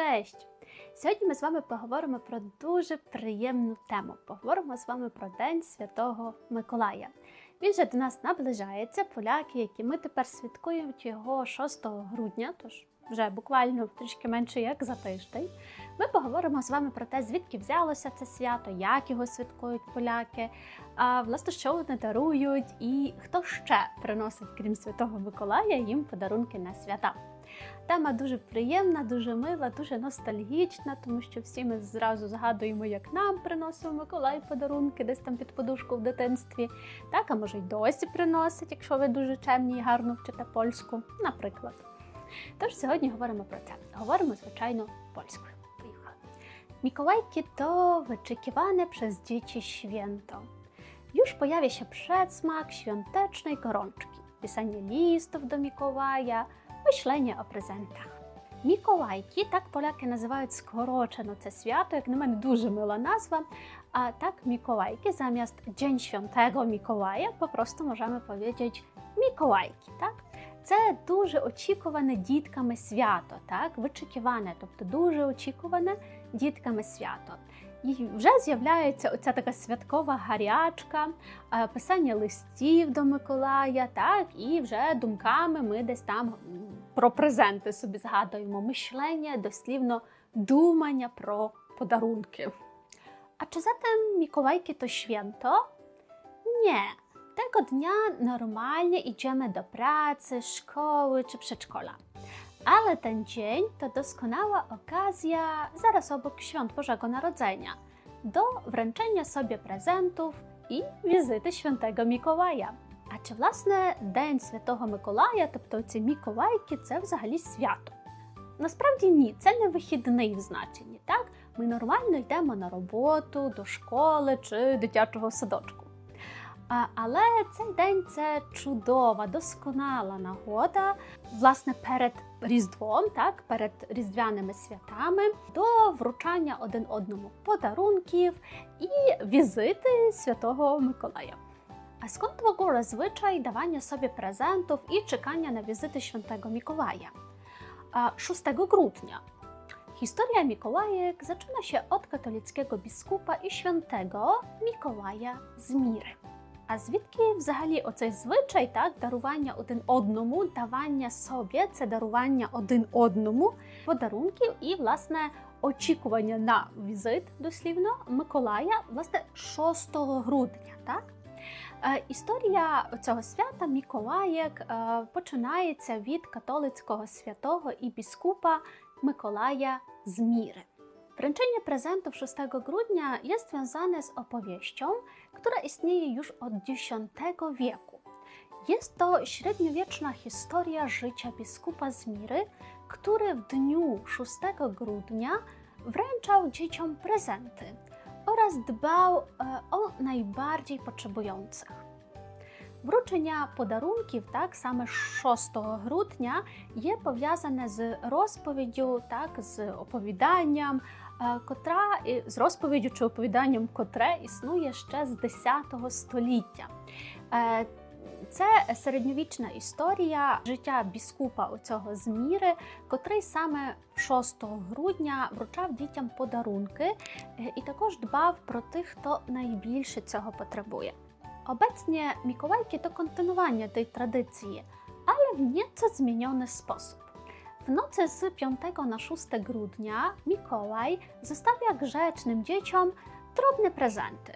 Cześć! Сьогодні ми з вами поговоримо про дуже приємну тему. Поговоримо з вами про День Святого Миколая. Він же до нас наближається. Поляки, які ми тепер святкують його 6 грудня, тож вже буквально трішки менше як за тиждень. Ми поговоримо з вами про те, звідки взялося це свято, як його святкують поляки, а власне, що вони дарують, і хто ще приносить, крім Святого Миколая, їм подарунки на свята. Тема дуже приємна, дуже мила, дуже ностальгічна, тому що всі ми зразу згадуємо, як нам приносив Миколай подарунки, десь там під подушку в дитинстві. Так, а може й досі приносить, якщо ви дуже чемні і гарно вчите польську, наприклад. Tож сьогодні говоримо про це. Говоримо, звичайно, польською. Поїхали. Mikołajki to wyczekiwane przez dzieci święto. Już pojawia się przedsmak świątecznej gorączki, pisanie listów do Mikołaja, myślenie o prezentach. Mikołajki, так поляки називають скорочено це свято, як на мене дуже мила назва. А так Mikołajki замість День Świętego Mikołaja po prostu możemy powiedzieć Mikołajki, так? Це дуже очікуване дітками свято, так? Вичеківане, тобто дуже очікуване дітками свято. І вже з'являється оця така святкова гарячка, е, писання листів до Миколая, так, і вже думками ми десь там про презенти собі згадуємо, мишлення, дослівно думання про подарунки. A czy zatem Mikołajki to święto? Nie. Tego dnia normalnie idziemy do pracy, szkoły czy przedszkola. Ale ten dzień to doskonała okazja zaraz obok świąt Bożego Narodzenia do wręczenia sobie prezentów i wizyty świętego Mikołaja. А чи власне День Святого Миколая, тобто ці Миколайки, це взагалі свято? Насправді ні, це не вихідний в значенні. Так, ми нормально йдемо на роботу, до школи чи дитячого садочку. А, Але цей день це чудова, досконала нагода, власне, перед Різдвом, так, перед різдвяними святами, до вручання один одному подарунків і візити Святого Миколая. A skąd w ogóle zwyczaj dawania sobie prezentów i czekania na wizyty świętego Mikołaja? A 6 grudnia. Historia Mikołajek zaczyna się od katolickiego biskupa і świętego Mikołaja з Міри. А звідки взагалі оцей звичай так дарування один одному, давання собі це дарування один одному подарунків і власне очікування на візит дослівно Миколая, власне 6 грудня. Так Е, Історія цього свята Миколаєк е, починається від католицького святого і біскупа Mikołaja z Miry. Wręczenie prezentów 6 grudnia jest związane z opowieścią, która istnieje już od X wieku. Jest to średniowieczna historia życia biskupa z Miry, który w dniu 6 grudnia wręczał dzieciom prezenty oraz dbał e, o najbardziej potrzebujących. Wróczenia podarunków, tak, same 6 grudnia, je powiązane z rozpowiedzią, tak, z opowiadaniem, котра з розповіддю чи оповіданням, котре існує ще з 10 століття. Е, Це середньовічна історія життя біскупа оцього зміри, котрий саме 6 грудня вручав дітям подарунки е, і також дбав про тих, хто найбільше цього потребує. Obecnie Mikołajki to kontynuowanie tej tradycji, ale w nieco zmieniony sposób. W nocy z 5 na 6 grudnia Mikołaj zostawia grzecznym dzieciom drobne prezenty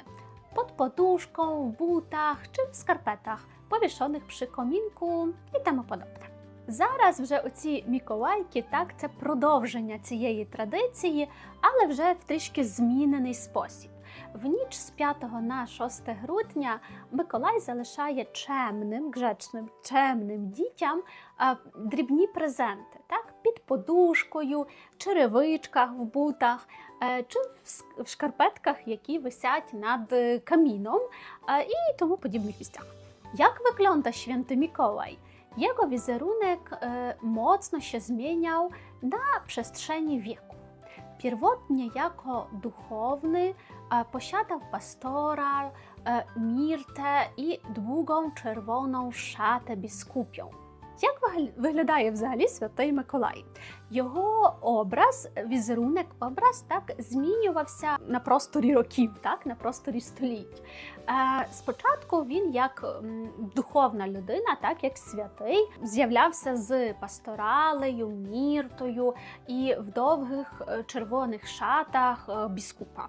pod poduszką, w butach czy w skarpetach powieszonych przy kominku i temu podobne. Зараз вже оці Миколайки, так, це продовження цієї традиції, але вже в трішки змінений спосіб. В ніч з 5 на 6 грудня Миколай залишає чемним, гречним, чемним дітям а, дрібні презенти, так, під подушкою, черевичках в бутах е, чи в шкарпетках, які висять над е, каміном е, і тому подібних місцях. Jak wygląda święty Mikołaj? Jego wizerunek e, mocno się zmieniał na przestrzeni wieku. Pierwotnie jako e, posiadał pastoral, e, mirtę i długą czerwoną szatę biskupią. Як вигля- виглядає взагалі Святий Миколай? Його образ, візерунок, образ так змінювався на просторі років, так на просторі століть. Спочатку він як духовна людина, так як святий, з'являвся з пасторалею, міртою і в довгих червоних шатах біскупа.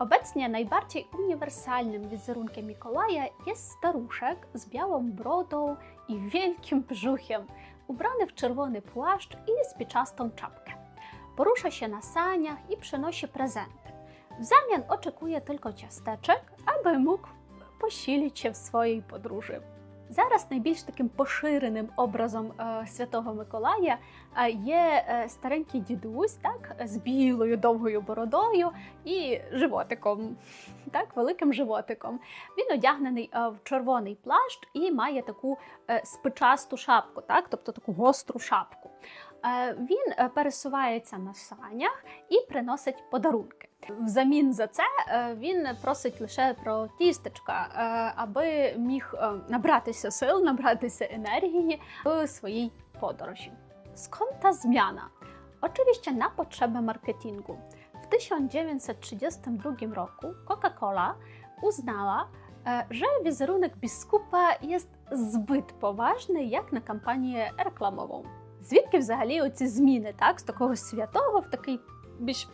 Obecnie najbardziej uniwersalnym wizerunkiem Mikołaja jest staruszek z białą brodą i wielkim brzuchem, ubrany w czerwony płaszcz i spiczastą czapkę. Porusza się na saniach i przynosi prezenty. W zamian oczekuje tylko ciasteczek, aby mógł posilić się w swojej podróży. Зараз найбільш таким поширеним образом е, Святого Миколая е, є е, старенький дідусь, так, з білою довгою бородою і животиком, так, великим животиком. Він одягнений в червоний плащ і має таку спичасту шапку, так, тобто таку гостру шапку. Е, Він е, пересувається на санях і приносить подарунки. Взамін за це е, він просить лише про тістечка, е, аби міг е, набратися сил, набратися енергії в своїй подорожі. Skąd ta zmiana? Oczywiście na potrzeby marketingu. W 1932 roku Coca-Cola uznała, e, że wizerunek biskupa jest zbyt poważny jak na kampanię reklamową. Звідки взагалі оці зміни, так, з такого святого в такий більш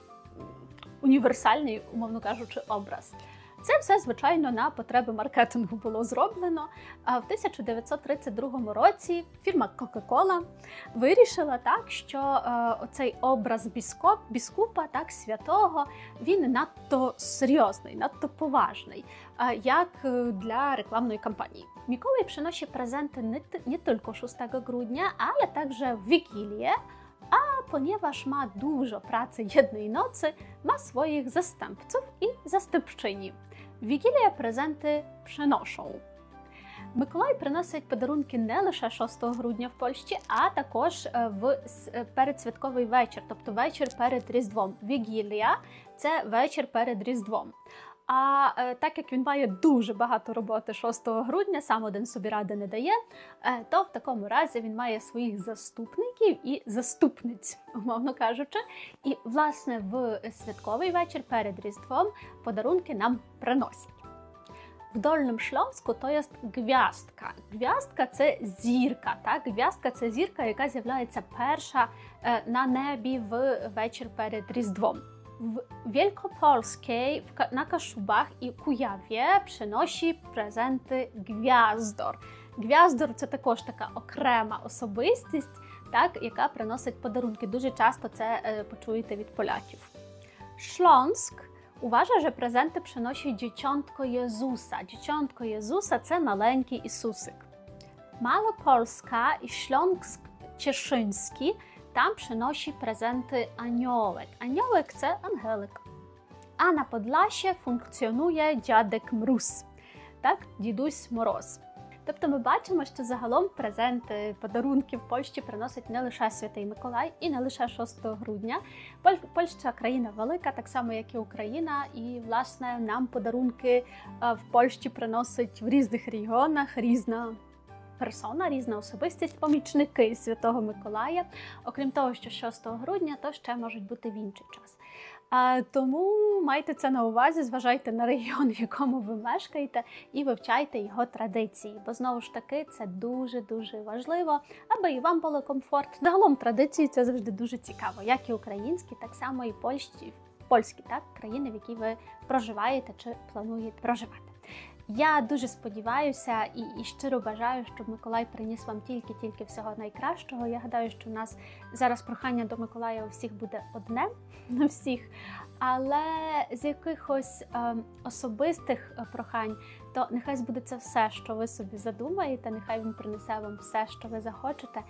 універсальний, умовно кажучи, образ? Це все, звичайно, на потреби маркетингу було зроблено. А в 1932 році фірма Coca-Cola вирішила так, що е, оцей образ біскоп, біскупа, так святого, він надто серйозний, надто поважний, е, як е, для рекламної кампанії. Mikołaj przynosi prezenty nie, ty- nie tylko 6 grudnia, ale także w Wigilię, a ponieważ ma dużo pracy jednej nocy, ma swoich zastępców i zastępczyni. В Вігілія презенти przynoszą. Миколай приносить подарунки не лише 6 грудня в Польщі, а також е, в с- е, передсвятковий вечір, тобто вечір перед Різдвом. Вігілія це вечір перед Різдвом. А е, так як він має дуже багато роботи 6 грудня, сам один собі ради не дає, е, то в такому разі він має своїх заступників і заступниць, умовно кажучи. І власне в святковий вечір перед Різдвом подарунки нам приносять. W Dolnym Śląsku to jest gwiazdka. Gwiazdka це зірка. Так? Гв'яздка це зірка, яка з'являється перша е, на небі в вечір перед Різдвом. W Wielkopolskiej, w, Ka- na Kaszubach i Kujawie przynosi prezenty gwiazdor. Гвяздор це також така окрема особистість, так, яка приносить подарунки. Дуже часто це е, почуєте від polakів. Śląsk uważa, że prezenty przynosi dzieciątko Jezusa. Dzieciątko Jezusa це маленький Ісусик. Małopolska i Śląsk Cieszyński tam przynosi prezenty aniołek. Aniołek це ангелик. А на Подляsie функціонує дядек Мруз, так, дідусь Мороз. Тобто ми бачимо, що загалом презенти, подарунки в Польщі приносить не лише Святий Миколай і не лише 6 грудня. Польща країна велика, так само як і Україна, і власне нам подарунки е, в Польщі приносить в різних регіонах різна персона, різна особистість, помічники Святого Миколая. Окрім того, що 6 грудня, то ще можуть бути в інший час. Тому майте це на увазі, зважайте на регіон, в якому ви мешкаєте, і вивчайте його традиції, бо знову ж таки це дуже дуже важливо, аби і вам було комфортно. Загалом традиції це завжди дуже цікаво, як і українські, так само і польські, польські так країни, в якій ви проживаєте чи плануєте проживати. Я дуже сподіваюся і, і щиро бажаю, щоб Миколай приніс вам тільки-тільки всього найкращого. Я гадаю, що в нас зараз прохання до Миколая у всіх буде одне на всіх, але з якихось е, особистих прохань, то нехай збудеться все, що ви собі задумаєте. Нехай він принесе вам все, що ви захочете.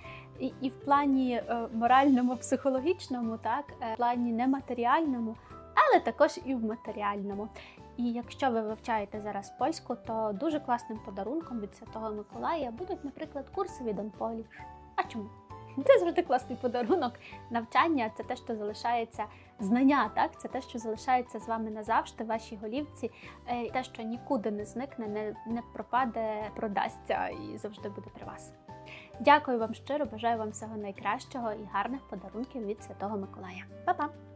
І, і в плані е, моральному, психологічному, так, е, в плані нематеріальному, але також і в матеріальному. І якщо ви вивчаєте зараз польську, то дуже класним подарунком від Святого Миколая будуть, наприклад, курси від Онполіш. А чому? Це завжди класний подарунок. Навчання це те, що залишається знання, так це те, що залишається з вами назавжди, в вашій голівці, е, те, що нікуди не зникне, не, не пропаде, продасться і завжди буде при вас. Дякую вам щиро, бажаю вам всього найкращого і гарних подарунків від Святого Миколая. Па-па!